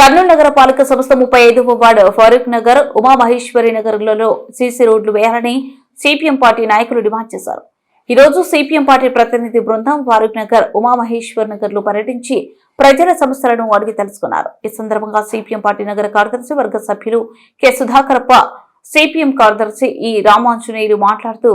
కర్నూలు నగరపాలక సంస్థ ముప్పై ఐదవ వార్డు ఫారూక్ నగర్ ఉమామహేశ్వరి నగర్లలో సీసీ రోడ్లు వేయాలని సిపిఎం పార్టీ నాయకులు డిమాండ్ చేశారు. ఈ రోజు సిపిఎం పార్టీ ప్రతినిధి బృందం ఫారూక్ నగర్ ఉమామహేశ్వర్ నగర్లో పర్యటించి ప్రజల సమస్యలను అడిగి తెలుసుకున్నారు. ఈ సందర్భంగా సిపిఎం పార్టీ నగర కార్యదర్శి వర్గ సభ్యులు కె. సుధాకరప్ప సిపిఎం కార్యదర్శి ఈ రామాంజనేయులు మాట్లాడుతూ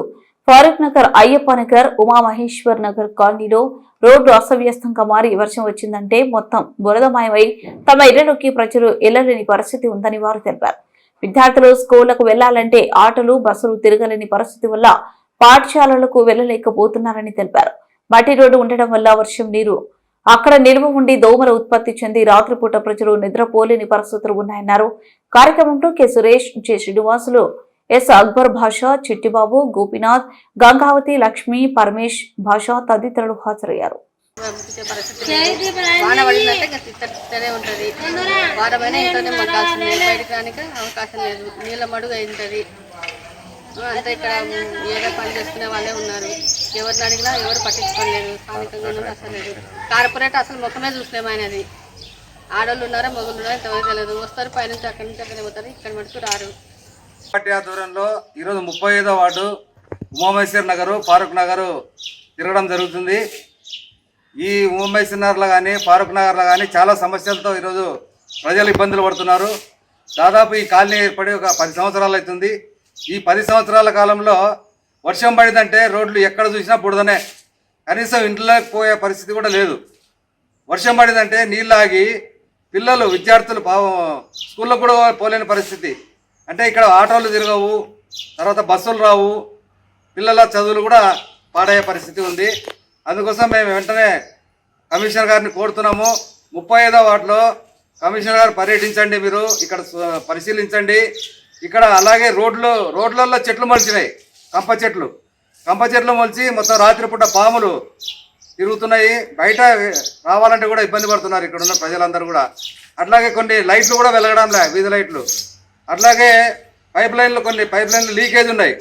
ఫారూక్ నగర్ అయ్యప్ప నగర్ ఉమామహేశ్వర్ నగర్ కాలనీలో రోడ్డు అస్తవ్యస్తంగా మారి వర్షం వచ్చిందంటే మొత్తం బురదమయమై తమ ఇళ్ళలోకి ప్రజలు ఎల్లలేని పరిస్థితి ఉందని వారు తెలిపారు. విద్యార్థులు స్కూళ్ళకు వెళ్ళాలంటే ఆటోలు బస్సులు తిరగలేని పరిస్థితి వల్ల పాఠశాలలకు వెళ్ళలేకపోతున్నారని తెలిపారు. మట్టి రోడ్డు ఉండడం వల్ల వర్షం నీరు అక్కడ నిల్వ ఉండి దోమల ఉత్పత్తి చెంది రాత్రిపూట ప్రజలు నిద్రపోలేని పరిస్థితులు ఉన్నాయన్నారు. కార్యక్రమంలో K. Suresh J. Srinivasulu S Akbar Basha Chittibabu Gopinath Gangavathi Lakshmi Paramesh భాష తదితరులు హాజరయ్యారు. పరిస్థితి ఉంటుంది. వారమైనా ఇంట్లోనే రానికి అవకాశం లేదు. నీళ్ళ మడుగు ఉంటుంది అంతా ఇక్కడ ఏదో పని చేసుకునే వాళ్ళే ఉన్నారు ఎవరిని అడిగినా ఎవరు పట్టించుకోలేదు. స్థానికంగా ఉన్నది అసలు లేదు కార్పొరేట్ అసలు ముఖమే చూసలేము ఆయనది ఆడవాళ్ళు ఉన్నారా మగళ్ళు ఉన్నారా తెలియదు వస్తారు పైనుంచి అక్కడి నుంచి అక్కడ పోతారు ఇక్కడ మటుకు రారు పార్టీ ఆధ్వర్యంలో ఈరోజు ముప్పై ఐదో వార్డు ఉమామేశ్వర్ నగరు ఫారూక్ నగరు తిరగడం జరుగుతుంది. ఈ ఉమామేశ్వర్ నగర్లో కానీ ఫారూక్ నగర్లో కానీ చాలా సమస్యలతో ఈరోజు ప్రజలు ఇబ్బందులు పడుతున్నారు. దాదాపు ఈ కాలనీ ఏర్పడి ఒక పది సంవత్సరాలు అవుతుంది. ఈ పది సంవత్సరాల కాలంలో వర్షం పడిందంటే రోడ్లు ఎక్కడ చూసినా బుడదనే. కనీసం ఇంట్లోకి పోయే పరిస్థితి కూడా లేదు. వర్షం పడిందంటే నీళ్ళు ఆగి పిల్లలు విద్యార్థులు పాపం స్కూల్లో కూడా పోలేని పరిస్థితి. అంటే ఇక్కడ ఆటోలు తిరగవు తర్వాత బస్సులు రావు పిల్లల చదువులు కూడా పాడయ్యే పరిస్థితి ఉంది. అందుకోసం మేము వెంటనే కమిషనర్ గారిని కోరుతున్నాము. ముప్పై ఐదో వార్డులో కమిషనర్ గారు పర్యటించండి మీరు ఇక్కడ పరిశీలించండి. ఇక్కడ అలాగే రోడ్లు రోడ్లలో చెట్లు మొలిచినాయి కంప చెట్లు. కంప చెట్లు మొలిచి మొత్తం రాత్రిపూట పాములు తిరుగుతున్నాయి. బయట రావాలంటే కూడా ఇబ్బంది పడుతున్నారు ఇక్కడ ఉన్న ప్రజలందరూ కూడా. అట్లాగే కొన్ని లైట్లు కూడా వెలగడం లే వీధి లైట్లు. అట్లాగే పైప్ లైన్లు కొన్ని పైప్ లైన్లు లీకేజ్ ఉన్నాయి.